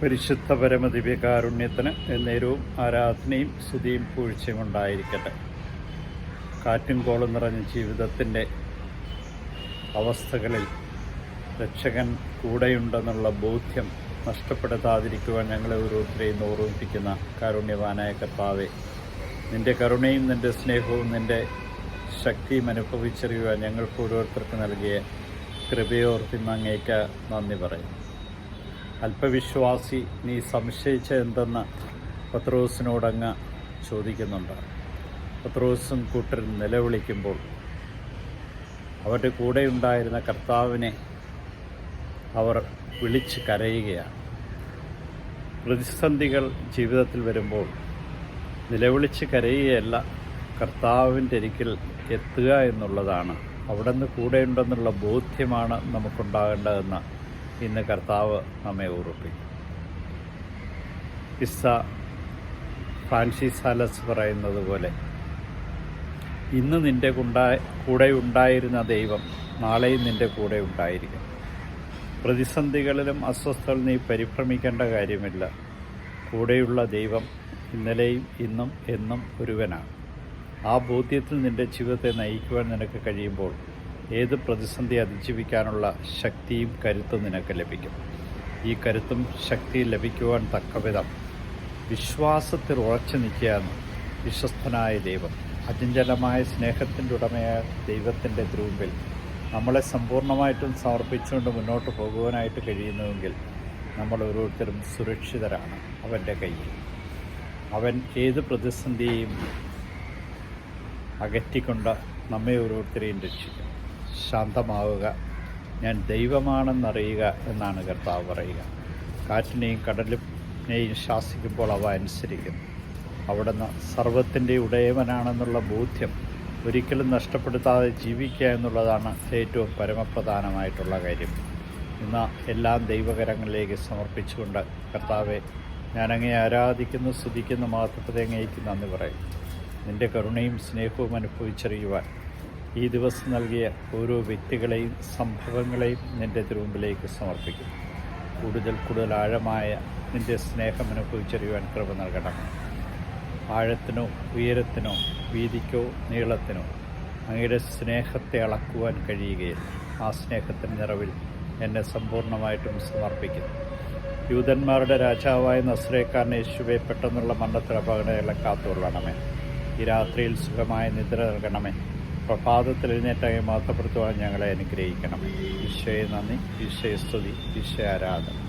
പരിശുദ്ധ പരമദിവ്യ കാരുണ്യത്തിന് എന്നേരവും ആരാധനയും സ്തുതിയും പൂഴ്ചയും ഉണ്ടായിരിക്കട്ടെ. കാറ്റും കോളും നിറഞ്ഞ ജീവിതത്തിന്റെ അവസ്ഥകളിൽ രക്ഷകൻ കൂടെയുണ്ടെന്നുള്ള ബോധ്യം നഷ്ടപ്പെടുത്താതിരിക്കുവാൻ ഞങ്ങളെ ഓരോരുത്തരെയും ഓർമ്മിപ്പിക്കുന്ന കാരുണ്യവാനായ കർത്താവെ നിന്റെ കരുണയും നിന്റെ സ്നേഹവും നിന്റെ ശക്തിയും അനുഭവിച്ചറിയുവാൻ ഞങ്ങൾക്ക് ഓരോരുത്തർക്ക് നൽകിയ കൃപയോർത്തി അങ്ങേക്ക് നന്ദി പറയും അല്പവിശ്വാസി നീ സംശയിച്ച എന്തെന്ന് പത്രോസിനോടങ്ങ് ചോദിക്കുന്നുണ്ട്. പത്രോസും കൂട്ടരും നിലവിളിക്കുമ്പോൾ അവരുടെ കൂടെ ഉണ്ടായിരുന്ന കർത്താവിനെ അവർ വിളിച്ച് കരയുകയാണ്. പ്രതിസന്ധികൾ ജീവിതത്തിൽ വരുമ്പോൾ നിലവിളിച്ച് കരയുകയല്ല കർത്താവിന്റെ ഒരിക്കൽ എത്തുക എന്നുള്ളതാണ്. അവിടെ നിന്ന് കൂടെയുണ്ടെന്നുള്ള ബോധ്യമാണ് നമുക്കുണ്ടാകേണ്ടതെന്ന് ഇന്ന് കർത്താവ് നമ്മെ ഓർപ്പിക്കും ഇസ ഫ്രാൻസിസ് സാലസ് പറയുന്നത് പോലെ ഇന്ന് നിന്റെ കൂടെ ഉണ്ടായിരുന്ന ദൈവം നാളെയും നിന്റെ കൂടെ ഉണ്ടായിരിക്കും. പ്രതിസന്ധികളിലും അസ്വസ്ഥകൾ നീ പരിഭ്രമിക്കേണ്ട കാര്യമില്ല. കൂടെയുള്ള ദൈവം ഇന്നലെയും ഇന്നും എന്നും ഒരുവനാണ്. ആ ബോധ്യത്തിൽ നിന്റെ ജീവിതത്തെ നയിക്കുവാൻ നിനക്ക് കഴിയുമ്പോൾ ഏത് പ്രതിസന്ധി അതിജീവിക്കാനുള്ള ശക്തിയും കരുത്തും നിനക്ക് ലഭിക്കും. ഈ കരുത്തും ശക്തിയും ലഭിക്കുവാൻ തക്കവിധം വിശ്വാസത്തിൽ ഉറച്ചു നിൽക്കുകയാണ് വിശ്വസ്തനായ ദൈവം. അചഞ്ചലമായ സ്നേഹത്തിന്റെ ഉടമയായ ദൈവത്തിന്റെ ദ്രൂമ്പിൽ നമ്മളെ സമ്പൂർണമായിട്ടും സമർപ്പിച്ചുകൊണ്ട് മുന്നോട്ട് പോകുവാനായിട്ട് കഴിയുന്നുവെങ്കിൽ നമ്മൾ ഓരോരുത്തരും സുരക്ഷിതരാണ് അവന്റെ കയ്യിൽ. അവൻ ഏത് പ്രതിസന്ധിയെയും അകറ്റിക്കൊണ്ട് നമ്മെ ഓരോരുത്തരെയും രക്ഷിക്കും. ശാന്തമാവുക. ഞാൻ ദൈവമാണെന്നറിയുക എന്നാണ് കർത്താവ് പറയുക. കാറ്റിനെയും കടലിനെയും ശാസിക്കുമ്പോൾ അവ അനുസരിക്കുന്നു അവിടുന്ന് സർവത്തിന്റെ ഉടയവനാണെന്നുള്ള ബോധ്യം ഒരിക്കലും നഷ്ടപ്പെടുത്താതെ ജീവിക്കുക എന്നുള്ളതാണ് ഏറ്റവും പരമപ്രധാനമായിട്ടുള്ള കാര്യം. ഇന്ന് എല്ലാം ദൈവകരങ്ങളിലേക്ക് സമർപ്പിച്ചുകൊണ്ട് കർത്താവെ ഞാനങ്ങേ ആരാധിക്കുന്നു സ്തുതിക്കുന്നു മാത്രത്തെ അങ്ങേക്ക് നന്ദി പറയും. നിന്റെ കരുണയും സ്നേഹവും അനുഭവിച്ചറിയുവാൻ ഈ ദിവസം നൽകിയ ഓരോ വ്യക്തികളെയും സംഭവങ്ങളെയും നിന്റെ തിരുമുമ്പിലേക്ക് സമർപ്പിക്കും. കൂടുതൽ കൂടുതൽ ആഴമായ നിന്റെ സ്നേഹം അനുഭവിച്ചറിയുവാൻ കൃപ നൽകണം. ആഴത്തിനോ ഉയരത്തിനോ വീതിക്കോ നീളത്തിനോ അങ്ങയുടെ സ്നേഹത്തെ അളക്കുവാൻ കഴിയുകയില്ല. ആ സ്നേഹത്തിന്റെ നിറവിൽ എന്നെ സമ്പൂർണമായിട്ടും സമർപ്പിക്കുന്നു യൂതന്മാരുടെ രാജാവായ നസ്രേക്കാരൻ യേശുവെ പെട്ടെന്നുള്ള മണ്ണത്തിൽ അപകടങ്ങളെ കാത്തുകൊള്ളണമേ. ഈ രാത്രിയിൽ സുഖമായ നിദ്ര നൽകണമേ. പ്രഭാതത്തിൽ എഴുന്നേറ്റായി മാത്രപ്പെടുത്തുവാൻ ഞങ്ങളെ അനുഗ്രഹിക്കണം. ഈശോയെ നന്ദി. ഈശോയെ സ്തുതി. ഈശോ